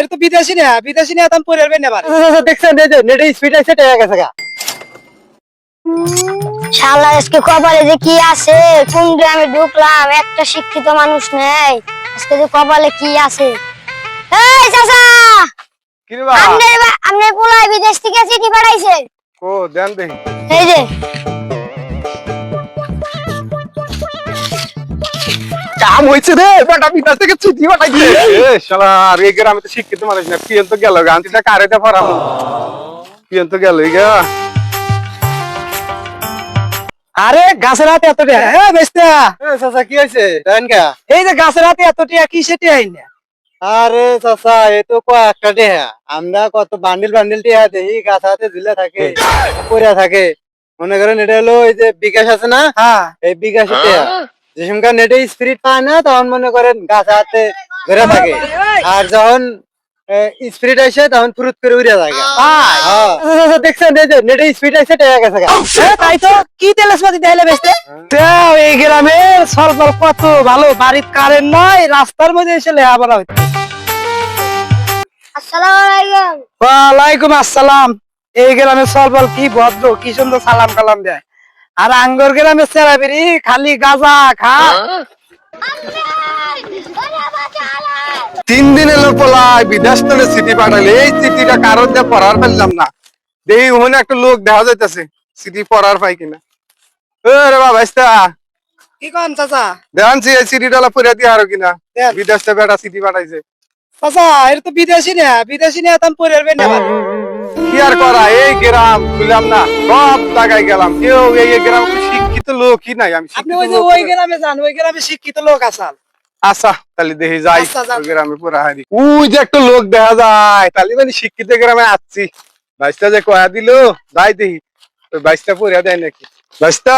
এর তো বিদেশি না বিদেশি না তাম পরে না এবার দেখছেন এই যে নেটে স্পিড আছে এটা গেছে গা। শালা আজকে কপালে যে কি আছে? কোন গ্রামে ঢুকলাম? একটা শিক্ষিত মানুষ নেই। আজকে যে কপালে কি আছে? এই চাচা! কি রে বা আপনার বা- আপনার পোলায় বিদেশ থেকে চিঠি পাঠাইছে। ও দেন দেখি। এই যে। কাম হয়েছে রে বেটা বিকাশ থেকে চিঠি পাঠাইছে। এ শালা আর এই গ্রামে তো শিক্ষিত মানুষ না পিয়ন তো গেল গা আনতিটা কারেতে ফরাম পিয়ন তো গেল গা। আরে গাছের হাতে এত টিয়া হ্যাঁ বেস্তা। এ চাচা কি হয়েছে? দেন কা এই যে গাছের হাতে এত টিয়া কি সেটি আইন আরে চাচা এ তো কয়েকটা টেহা আমরা কত বান্ডিল বান্ডিল টেহা দেখি গাছ হাতে ঝুলে থাকে পড়ে থাকে। মনে করেন এটা হলো এই যে বিকাশ আছে না? হ্যাঁ। এই বিকাশ যে সময় নেটে স্পিরিট পায় না তখন মনে করেন গাছ হাতে ঘুরে থাকে। আর যখন স্পিরিট আসে তখন ফুরুত করে উড়ে থাকে হ্যাঁ। দেখছেন এই যে নেটে স্পিড আসে গেছে তাই তো? কি তেলেসপাতি দেখাইলে বেস্তে তাও এই গ্রামে সরকার কত ভালো বাড়ির কারেন্ট নাই রাস্তার মধ্যে এসে লেহা বলা হইতো। আসসালামু আলাইকুম। ওয়ালাইকুম আসসালাম। এই গ্রামে সরবল কি ভদ্র কি সুন্দর সালাম কালাম দেয়। আর আঙ্গর গ্রামে চেরাবেরি খালি গাজা খা। তিন দিন এলো পলাই বিদেশ থেকে চিঠি পাঠালে এই চিঠিটা কারণ দিয়ে পড়ার পারলাম না। দেখি ওখানে একটা লোক দেখা যাইতেছে চিঠি পড়ার পাই কিনা। রে বাবা ইস্তা কি কন চাচা? দেখান এই চিঠিটা পড়ে দিয়ে আরও কিনা। বিদেশ থেকে বেটা চিঠি পাঠাইছে। চাচা এর তো বিদেশি না বিদেশি না তাম পরে না কি আর করা? এই গ্রাম বুঝলাম না সব জায়গায় গেলাম। কেউ এই গ্রাম শিক্ষিত লোকই নাই আমি আপনি ওই যে লোক ওই গ্রামে যান ওই গ্রামে শিক্ষিত লোক আসাল। আচ্ছা তাহলে দেখি যাই আচ্ছা, গ্রামে পুরা হারি। ওই যে একটা লোক দেখা যায় তাহলে মানে শিক্ষিত গ্রামে আসছি বাইশটা যে কয়া দিল যাই দেখি। ওই বাইশটা পড়িয়া দেয় নাকি? বাইশটা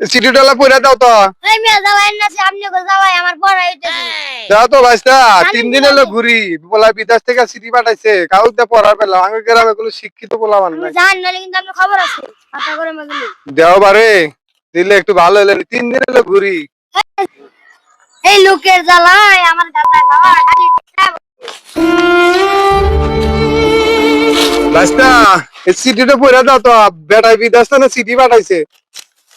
চিঠি ডলা পড়িয়া দাও তো। এই মিয়া যাওয়াই না সে আপনি কো যাওয়াই আমার হইতেছে। দাও তো বাইশটা তিন দিন এলো ঘুরি বলা বিদেশ থেকে চিঠি পাঠাইছে কাউ দিয়ে পড়ার আমার গ্রামে কোনো শিক্ষিত বলা মান নাই। জান নালে কিন্তু খবর আছে। আশা করে মগলি দেও বারে দিলে একটু ভালো হলে তিন দিন এলো ঘুরি। এই লোকের জ্বালায় আমার গাঁজা খাওয়া খালি বাইশটা এই চিঠিটা পড়িয়া দাও তো বেটাই বিদেশ থেকে চিঠি পাঠাইছে।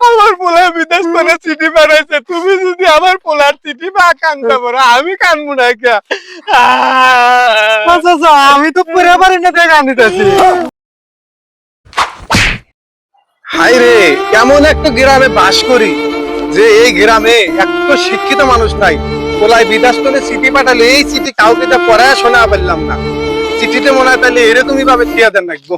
আমার পোলা বিদেশ থেকে চিঠি পাঠাইছে। তুমি যদি আমার পোলার চিঠি বা কান্দতে পারো আমি কানবো না কে? আমি তো পুরে পারি না তাই কান্দিতেছি হাই রে কেমন একটা গ্রামে বাস করি যে এই গ্রামে এত শিক্ষিত মানুষ নাই। পোলাই বিদেশ করে চিঠি পাঠালে এই চিঠি কাউকে তো পড়ায় শোনা পারলাম না। চিঠিতে মনে হয় তাহলে এরকমই ভাবে দেন রাখব